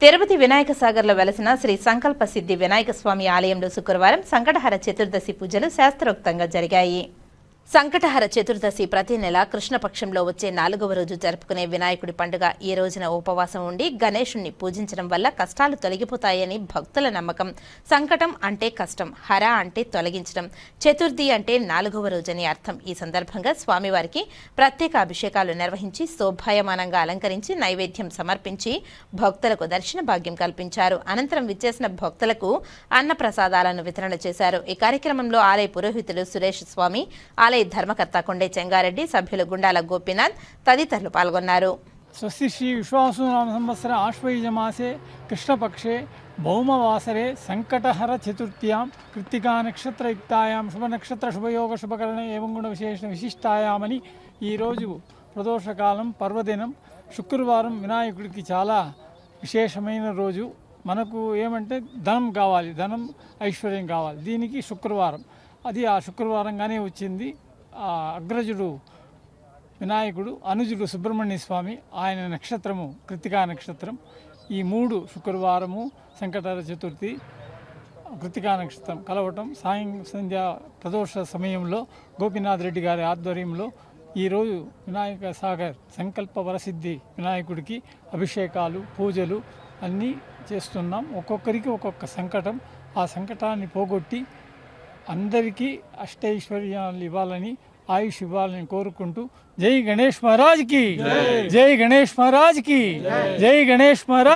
తిరుపతి వినాయక సాగర్లో వెలసిన శ్రీ సంకల్ప సిద్ధి వినాయక స్వామి ఆలయంలో శుక్రవారం సంకటహర చతుర్దశి పూజలు శాస్త్రోక్తంగా జరిగాయి. సంకటహర చతుర్దశి ప్రతి నెల కృష్ణపక్షంలో వచ్చే నాలుగవ రోజు జరుపుకునే వినాయకుడి పండుగ ఈ రోజున ఉపవాసం ఉండి గణేషుణ్ణి పూజించడం వల్ల కష్టాలు తొలగిపోతాయని భక్తుల నమ్మకం. సంకటం అంటే కష్టం హర అంటే తొలగించడం. చతుర్థి అంటే నాలుగవ రోజని అర్థం. ఈ సందర్భంగా స్వామివారికి ప్రత్యేక అభిషేకాలు నిర్వహించి శోభాయమానంగా అలంకరించి నైవేద్యం సమర్పించి భక్తులకు దర్శన భాగ్యం కల్పించారు. అనంతరం విచ్చేసిన భక్తులకు అన్న ప్రసాదాలను వితరణ చేశారు. ఈ కార్యక్రమంలో ఆలయ పురోహితులు సురేష్ స్వామి ఆలయ ధర్మకర్త కొండే చెంగారెడ్డి సభ్యులు గుండాల గోపీనాథ్ తదితరులు పాల్గొన్నారు. స్వస్తి శ్రీ విశ్వాసునామ సంవత్సర ఆశ్వయుజమాసే కృష్ణపక్షే భౌమవాసరే సంకటహర చతుర్థ్యాం కృత్తికా నక్షత్రయుక్తాయాం శుభనక్షత్ర శుభయోగ శుభకరణ ఏవం గుణ విశేష విశిష్టాయామని ఈరోజు ప్రదోషకాలం పర్వదినం శుక్రవారం వినాయకుడికి చాలా విశేషమైన రోజు. మనకు ఏమంటే ధనం కావాలి ధనం ఐశ్వర్యం కావాలి. దీనికి శుక్రవారం. అది ఆ శుక్రవారంగానే వచ్చింది. అగ్రజుడు వినాయకుడు అనుజుడు సుబ్రహ్మణ్య స్వామి ఆయన నక్షత్రము కృతికా నక్షత్రం. ఈ మూడు శుక్రవారము సంకటర చతుర్థి కృతికా నక్షత్రం కలవటం. సాయం సంధ్య ప్రదోష సమయంలో గోపీనాథ్ రెడ్డి గారి ఆధ్వర్యంలో ఈరోజు వినాయక సాగర్ సంకల్ప వరసిద్ధి వినాయకుడికి అభిషేకాలు పూజలు అన్నీ చేస్తున్నాం. ఒక్కొక్కరికి ఒక్కొక్క సంకటం. ఆ సంకటాన్ని పోగొట్టి అందరికీ అష్టైశ్వర్యాలు ఇవ్వాలని ఆయుష్ ఇవ్వాలని కోరుకుంటూ జై గణేష్ మహారాజ్కి జై. గణేష్ మహారాజ్కి జై. గణేష్ మహారాజ్